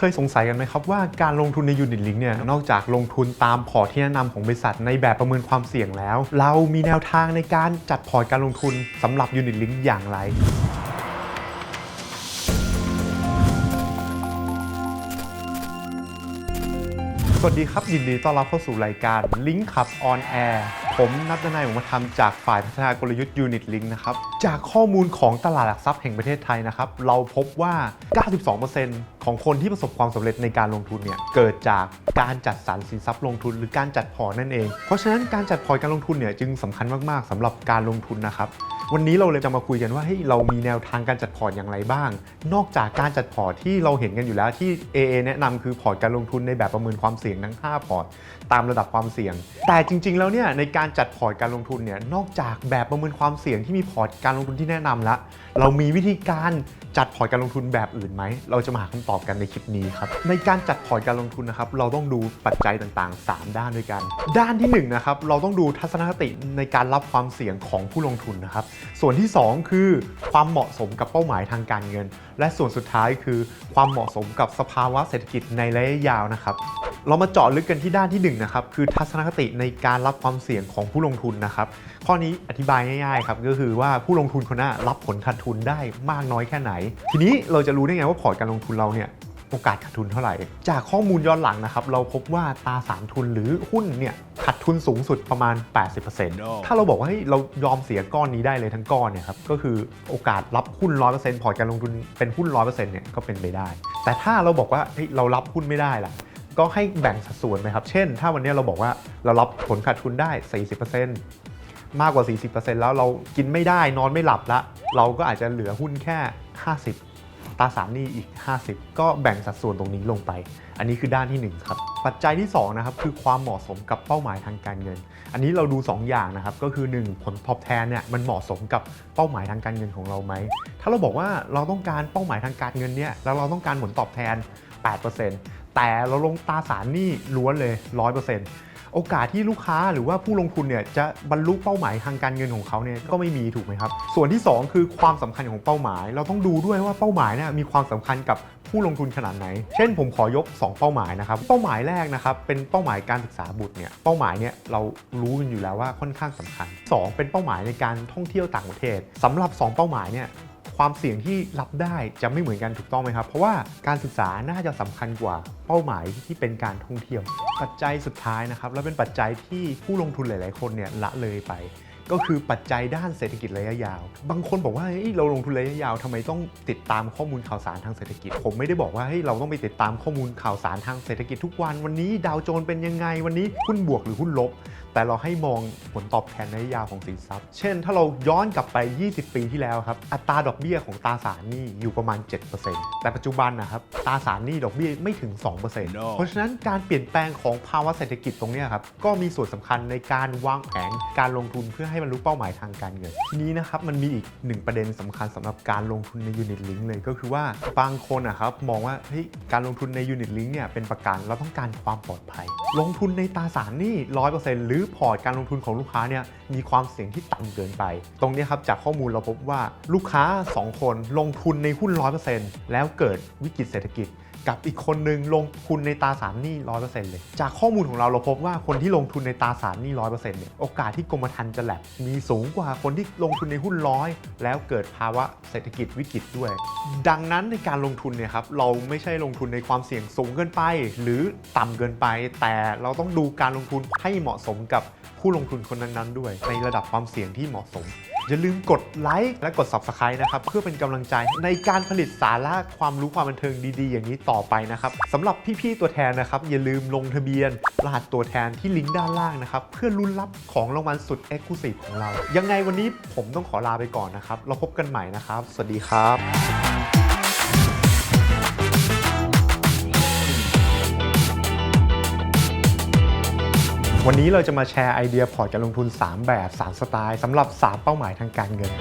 เคยสงสัยกันไหมครับว่าการลงทุนในยูนิตลิงเนี่ยนอกจากลงทุนตามพอร์ตที่แนะนำของบริษัทในแบบประเมินความเสี่ยงแล้ว เรามีแนวทางในการจัดพอร์ตการลงทุนสำหรับยูนิตลิงอย่างไรสวัสดีครับ ยินดีต้อนรับเข้าสู่รายการ Link ขับ On Air ผมนัทนายผมมาทำจากฝ่ายพัฒนากลยุทธ์ยูนิตลิงนะครับ จากข้อมูลของตลาดหลักทรัพย์แห่งประเทศไทยนะครับ เราพบว่า 92%ของคนที่ประสบความสำเร็จในการลงทุนเนี่ย เกิดจากการจัดสรรสินทรัพย์ลงทุนหรือการจัดพอร์ตนั่นเอง เพราะฉะนั้นการจัดพอร์ตการลงทุนเนี่ยจึงสำคัญมากๆสำหรับการลงทุนนะครับ วันนี้เราเลยจะมาคุยกันว่าเฮ้ยเรามีแนวทางการจัดพอร์ตอย่างไรบ้าง นอกจากการจัดพอร์ตที่เราเห็นกันอยู่แล้วที่ AA แนะนำคือพอร์ตการลงทุนในแบบประเมินความเสี่ยงทั้ง 5 พอร์ต ตามระดับความเสี่ยง แต่จริง ๆ แล้วเนี่ยในการจัดพอร์ตการลงทุนเนี่ยนอกจากแบบประเมินความเสี่ยงที่มีพอร์ตการลงทุนที่แนะนำแล้วเรามีวิธีการ จัดพอร์ตการลงทุนแบบอื่นไหม เราจะมาหาคำตอบกันในคลิปนี้ครับ ในการจัดพอร์ตการลงทุนนะครับ เราต้องดูปัจจัยต่างๆ 3 ด้านด้วยกัน ด้านที่1นะครับ เราต้องดูทัศนคติในการรับความเสี่ยงของผู้ลงทุนนะครับ ส่วนที่ 2 คือความเหมาะสมกับเป้าหมายทางการเงิน และส่วนสุดท้ายคือความเหมาะสมกับสภาวะเศรษฐกิจในระยะยาวนะครับ เรามาเจาะลึกกันที่ด้านที่1นะครับคือทัศนคติในการรับความเสี่ยงของผู้ลงทุนนะครับข้อนี้อธิบายง่ายๆครับก็คือว่าผู้ลงทุนคนนั้นรับผลขาดทุนได้มากน้อยแค่ไหน ทีนี้เราจะรู้ได้ไงว่าพอร์ตการลงทุนเราเนี่ยโอกาสขาดทุนเท่าไหร่ จากข้อมูลย้อนหลังนะครับ เราพบว่าตราสารทุนหรือหุ้นเนี่ยขาดทุนสูงสุดประมาณ 80%ถ้าเราบอกว่าเฮ้ยเรายอมเสียก้อนนี้ได้เลยทั้งก้อนเนี่ยครับก็คือโอกาสรับหุ้น 100%พอร์ตการลงทุนเป็นหุ้น 100%เนี่ยก็เป็นไปได้ แต่ถ้าเราบอกว่าเฮ้ยเรารับหุ้นไม่ได้ล่ะ ก็ให้แบ่งสัดส่วนไหมครับ เช่น ถ้าวันนี้เราบอกว่าเรารับผลขาดทุนได้ 40%มากกว่า 40%แล้วเรากินไม่ได้นอนไม่หลับละ เราก็อาจจะเหลือหุ้นแค่ 50 ตราสารนี้อีก 50 ก็แบ่งสัดส่วนตรงนี้ลงไป อันนี้คือด้านที่ 1 ครับ ปัจจัยที่ 2 นะครับ คือความเหมาะสมกับเป้าหมายทางการเงิน อันนี้เราดู 2 อย่างนะครับ ก็คือ 1 ผลตอบแทนเนี่ยมันเหมาะสมกับเป้าหมายทางการเงินของเราไหม ถ้าเราบอกว่าเราต้องการเป้าหมายทางการเงินเนี่ยแล้วเราต้องการผลตอบแทน 8% แต่เราลงตราสารหนี้ล้วนเลย 100%โอกาสที่ลูกค้าหรือว่าผู้ลงทุนเนี่ยจะบรรลุเป้าหมายทางการเงินของเขาเนี่ยก็ไม่มีถูกไหมครับ ส่วนที่ 2 คือความสำคัญของเป้าหมาย เราต้องดูด้วยว่าเป้าหมายเนี่ยมีความสำคัญกับผู้ลงทุนขนาดไหน เช่นผมขอยก 2 เป้าหมายนะครับ เป้าหมายแรกนะครับเป็นเป้าหมายการศึกษาบุตรเนี่ย เป้าหมายเนี่ยเรารู้กันอยู่แล้วว่าค่อนข้างสำคัญ 2 เป็นเป้าหมายในการท่องเที่ยวต่างประเทศสำหรับ 2 เป้าหมายเนี่ย ความเสี่ยงที่รับได้จะไม่เหมือนกันถูกต้องไหมครับ เพราะว่าการศึกษาน่าจะสำคัญกว่าเป้าหมายที่เป็นการท่องเที่ยว ปัจจัยสุดท้ายนะครับ และเป็นปัจจัยที่ผู้ลงทุนหลาย ๆ คนเนี่ยละเลยไป ก็คือปัจจัยด้านเศรษฐกิจระยะยาว บางคนบอกว่าเฮ้ยเราลงทุนระยะยาวทำไมต้องติดตามข้อมูลข่าวสารทางเศรษฐกิจ ผมไม่ได้บอกว่าเฮ้ยเราต้องไปติดตามข้อมูลข่าวสารทางเศรษฐกิจทุกวัน วันนี้ดาวโจนส์เป็นยังไงวันนี้หุ้นบวกหรือหุ้นลบ แต่เราให้มองผลตอบแทนระยะยาวของสินทรัพย์ เช่น ถ้าเราย้อนกลับไป 20 ปีที่แล้วครับ อัตราดอกเบี้ยของตราสารหนี้อยู่ประมาณ 7%แต่ปัจจุบันนะครับ ตราสารหนี้ดอกเบี้ยไม่ถึง2%เพราะฉะนั้นการเปลี่ยนแปลงของภาวะเศรษฐกิจตรงเนี้ยครับ ก็มีส่วนสำคัญในการวางแผนการลงทุนเพื่อให้บรรลุเป้าหมายทางการเงิน ทีนี้นะครับ มันมีอีกหนึ่งประเด็นสำคัญสำหรับการลงทุนในยูนิตลิงเลย ก็คือว่าบางคนนะครับมองว่าเฮ้ยการลงทุนในยูนิตลิงเนี่ยเป็นประกันเราต้องการความปลอดภัย ลงทุนในตราสารหนี้100%หรือพอร์ตการลงทุนของลูกค้าเนี่ยมีความเสี่ยงที่ต่ำเกินไป ตรงนี้ครับจากข้อมูลเราพบว่าลูกค้า 2 คนลงทุนในหุ้น 100%แล้วเกิดวิกฤตเศรษฐกิจ กับอีกคนนึงลงทุนในตราสารหนี้100%เลย จากข้อมูลของเราเราพบว่าคนที่ลงทุนในตราสารหนี้100%เนี่ยโอกาสที่กรมธรรม์จะแลบมีสูงกว่าคนที่ลงทุนในหุ้นร้อยแล้วเกิดภาวะเศรษฐกิจวิกฤตด้วย ดังนั้นในการลงทุนเนี่ยครับเราไม่ใช่ลงทุนในความเสี่ยงสูงเกินไป หรือต่ำเกินไป แต่เราต้องดูการลงทุนให้เหมาะสมกับผู้ลงทุนคนนั้นๆด้วย ในระดับความเสี่ยงที่เหมาะสม อย่าลืมกดไลค์และกด Subscribe นะครับ เพื่อเป็นกำลังใจในการผลิตสาระความรู้ความบันเทิงดีๆ อย่างนี้ต่อไปนะครับสำหรับพี่ๆตัวแทนนะครับ อย่าลืมลงทะเบียนรหัสตัวแทนที่ลิงก์ด้านล่างนะครับ เพื่อลุ้นรับของรางวัลสุด e x c l u s i v e ของเรา ยังไงวันนี้ผมต้องขอลาไปก่อนนะครับเราพบกันใหม่นะครับ สวัสดีครับ วันนี้เราจะมาแชร์ไอเดียพอร์ตการลงทุน 3 แบบ 3 สไตล์สำหรับ 3 เป้าหมายทางการเงิน